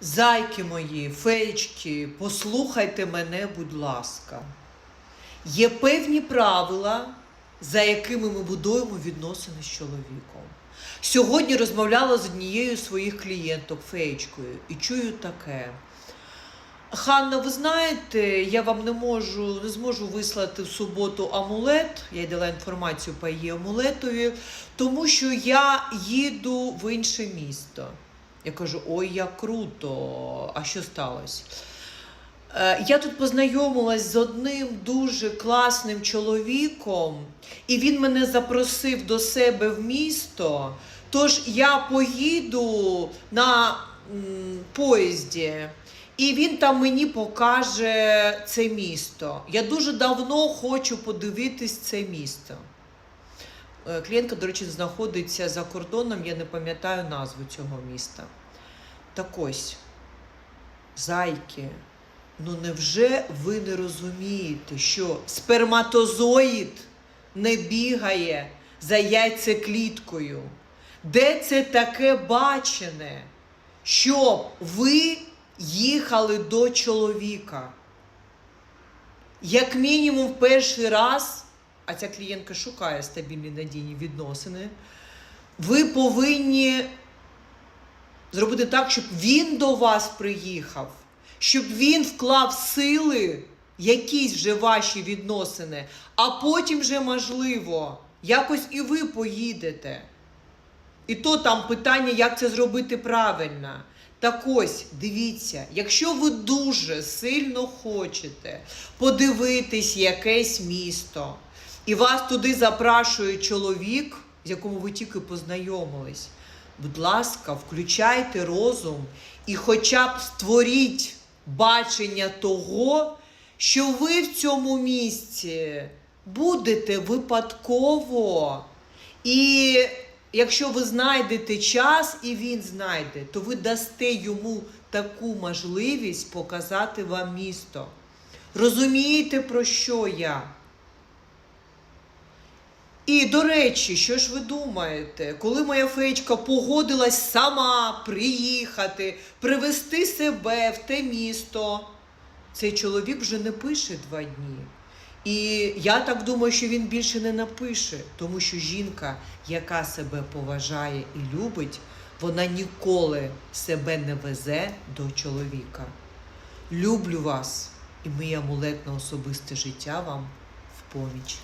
Зайки мої, феєчки, послухайте мене, будь ласка. Є певні правила, за якими ми будуємо відносини з чоловіком. Сьогодні розмовляла з однією з своїх клієнток, феєчкою, і чую таке. Ханна, ви знаєте, я вам не можу, не зможу вислати в суботу амулет. Я й дала інформацію по її амулетові, тому що я їду в інше місто. Я кажу: ой, як круто! А що сталося? Е, Я тут познайомилась з одним дуже класним чоловіком, і він мене запросив до себе в місто. Тож я поїду на поїзді, і він там мені покаже це місто. Я дуже давно хочу подивитись це місто. Е, Клієнтка, до речі, знаходиться за кордоном, я не пам'ятаю назву цього міста. Так ось, зайки, ну невже ви не розумієте, що сперматозоїд не бігає за яйцекліткою? Де це таке бачене, щоб ви їхали до чоловіка? Як мінімум, перший раз, а ця клієнтка шукає стабільні надійні відносини, ви повинні зробити так, щоб він до вас приїхав, щоб він вклав сили, якісь вже ваші відносини, а потім вже, можливо, якось і ви поїдете. І то там питання, як це зробити правильно. Так ось, дивіться, якщо ви дуже сильно хочете подивитись якесь місто, і вас туди запрашує чоловік, з якому ви тільки познайомились, будь ласка, включайте розум і хоча б створіть бачення того, що ви в цьому місці будете випадково. І якщо ви знайдете час і він знайде, то ви дасте йому таку можливість показати вам місто. Розумієте, про що я? І до речі, що ж ви думаєте, коли моя феєчка погодилась сама приїхати, привезти себе в те місто, цей чоловік вже не пише два дні. І я так думаю, що він більше не напише, тому що жінка, яка себе поважає і любить, вона ніколи себе не везе до чоловіка. Люблю вас, і мій амулет на особисте життя вам в поміч.